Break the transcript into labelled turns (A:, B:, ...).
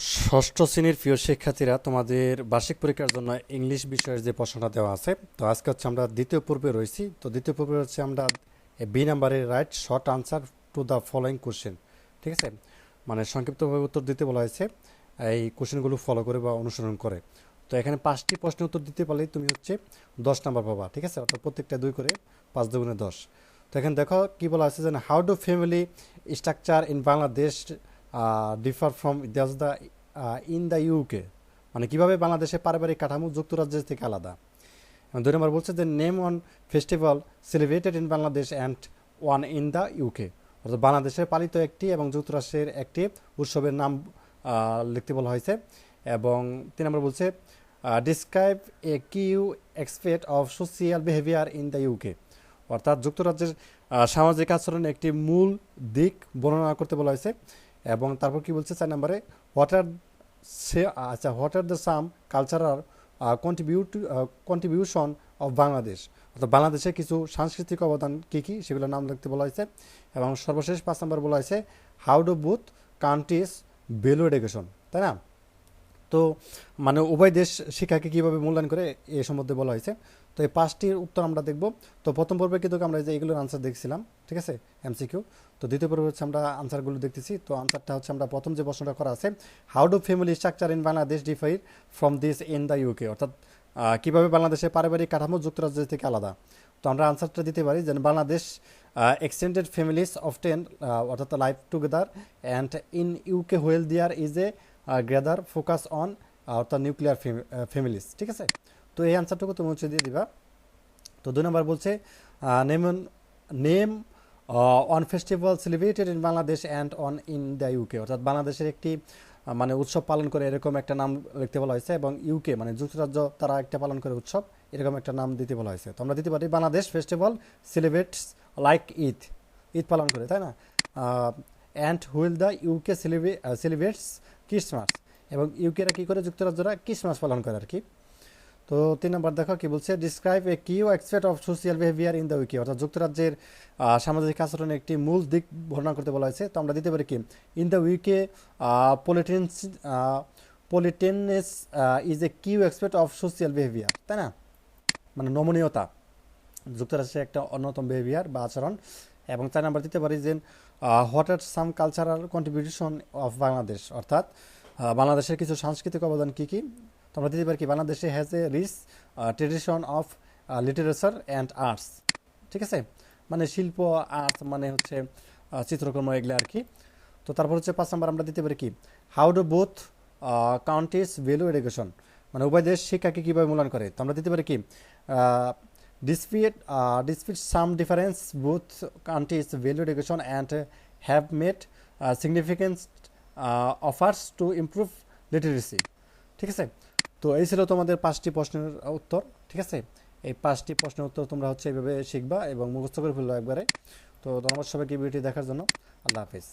A: ষষ্ঠ শ্রেণির প্রিয় শিক্ষার্থীরা, তোমাদের বার্ষিক পরীক্ষার জন্য ইংলিশ বিষয়ের যে প্রশ্নটা দেওয়া আছে, তো আজকে হচ্ছে আমরা দ্বিতীয় পূর্বে রয়েছি। তো দ্বিতীয় পূর্বে হচ্ছে আমরা বি নাম্বারের write short answer to the following question, ঠিক আছে? মানে সংক্ষিপ্তভাবে উত্তর দিতে বলা হয়েছে, এই কোশ্চেনগুলো ফলো করে বা অনুসরণ করে। তো এখানে পাঁচটি প্রশ্নের উত্তর দিতে পারলেই তুমি হচ্ছে দশ নাম্বার পাবা, ঠিক আছে? অর্থাৎ প্রত্যেকটা দুই করে পাঁচ দুগুণে দশ। তো এখানে দেখো কি বলা আছে যে, how do family structure in Bangladesh differ from that's the in the UK মানে কীভাবে বাংলাদেশের পারিবারিক কাঠামো যুক্তরাজ্যের থেকে আলাদা? দুই নম্বর বলছে যে name one festival celebrated in Bangladesh and one in the UK অর্থাৎ বাংলাদেশের পালিত একটি এবং যুক্তরাষ্ট্রের একটি উৎসবের নাম লিখতে বলা হয়েছে। এবং তিন নম্বর বলছে describe a key aspect of social behaviour in the UK অর্থাৎ যুক্তরাজ্যের সামাজিক আচরণের একটি মূল দিক বর্ণনা করতে বলা হয়েছে। এবং তারপর কি বলছে চার নম্বরে হোয়াট আর সে আচ্ছা what are the some cultural contribute contribution of Bangladesh অর্থাৎ বাংলাদেশে কিছু সাংস্কৃতিক অবদান কী কী, সেগুলোর নাম লিখতে বলা হয়েছে। এবং সর্বশেষ পাঁচ নম্বর বলা হয়েছে how do both countries value education তাই না? তো মানে উভয় দেশ শিক্ষাকে কীভাবে মূল্যায়ন করে এ সম্বন্ধে বলা হয়েছে। তো এই পাঁচটির উত্তর আমরা দেখব। তো প্রথম পর্বে কিন্তু আমরা যে এগুলোর আনসার দেখছিলাম, ঠিক আছে? এমসিকিউ তো দ্বিতীয় পর্বে হচ্ছে আমরা আনসারগুলো দেখতেছি। তো আনসারটা হচ্ছে আমরা প্রথম যে প্রশ্নটা করা আছে how do family structure in Bangladesh differ from this in the UK অর্থাৎ কীভাবে বাংলাদেশের পারিবারিক কাঠামো যুক্তরাজ্য থেকে আলাদা? তো আমরা আনসারটা দিতে পারি যে Bangladesh extended families often অর্থাৎ life together and in UK while there is a greater focus on অর্থাৎ নিউক্লিয়ার ফ্যামিলিস, ঠিক আছে? তো এই আনসারটুকু তুমি হচ্ছে দিয়ে দিবা। তো দুই নম্বর বলছে name name one festival celebrated in Bangladesh and one in the UK অর্থাৎ বাংলাদেশের একটি মানে উৎসব পালন করে এরকম একটা নাম লিখতে বলা হয়েছে এবং ইউকে মানে যুক্তরাজ্য তারা একটা পালন করে উৎসব, এরকম একটা নাম দিতে বলা হয়েছে। তো আমরা দিতে পারি Bangladesh festival celebrates like Eid Eid পালন করে, তাই না? And while the UK celebrates Christmas এবং ইউকেরা কী করে? যুক্তরাজ্যরা ক্রিসমাস পালন করে আর কি। তো তিন নম্বর দেখো কি বলছে? Describe a key aspect of social behaviour in the UK অর্থাৎ যুক্তরাজ্যের সামাজিক আচরণের একটি মূল দিক বর্ণনা করতে বলা হয়েছে। তো আমরা দিতে পারি কি? In the UK politeness politeness is a key aspect of social behaviour তাই না? মানে নমনীয়তা। যুক্তরাষ্ট্রের একটা অন্যতম বিহেভিয়ার বা আচরণ। এবং চার নাম্বার দিতে পারি যে what are some cultural contribution of Bangladesh অর্থাৎ বাংলাদেশের কিছু সাংস্কৃতিক অবদান কী কী? তো আমরা দিতে পারি কি, বাংলাদেশে has a rich tradition of literature and arts ঠিক আছে? মানে শিল্প আর্ট মানে হচ্ছে চিত্রকর্ম এগুলো আর কি। তো তারপর হচ্ছে পাঁচ নাম্বার আমরা দিতে পারি কি how do both countries value education মানে উভয় দেশ শিক্ষাকে কীভাবে মূল্যায়ন করে? তো আমরা দিতে পারি কি despite despite some difference both countries value education and have made significant efforts to improve literacy ঠিক আছে? তো এই ছিল তোমাদের পাঁচটি প্রশ্নের উত্তর। ঠিক আছে? এই পাঁচটি প্রশ্নের উত্তর তোমরা হচ্ছে এইভাবে শিখবা এবং মুখস্থ করে ফেলবা একবারে। তো ধন্যবাদ সবাইকে ভিডিওটি দেখার জন্য। আল্লাহ হাফিজ।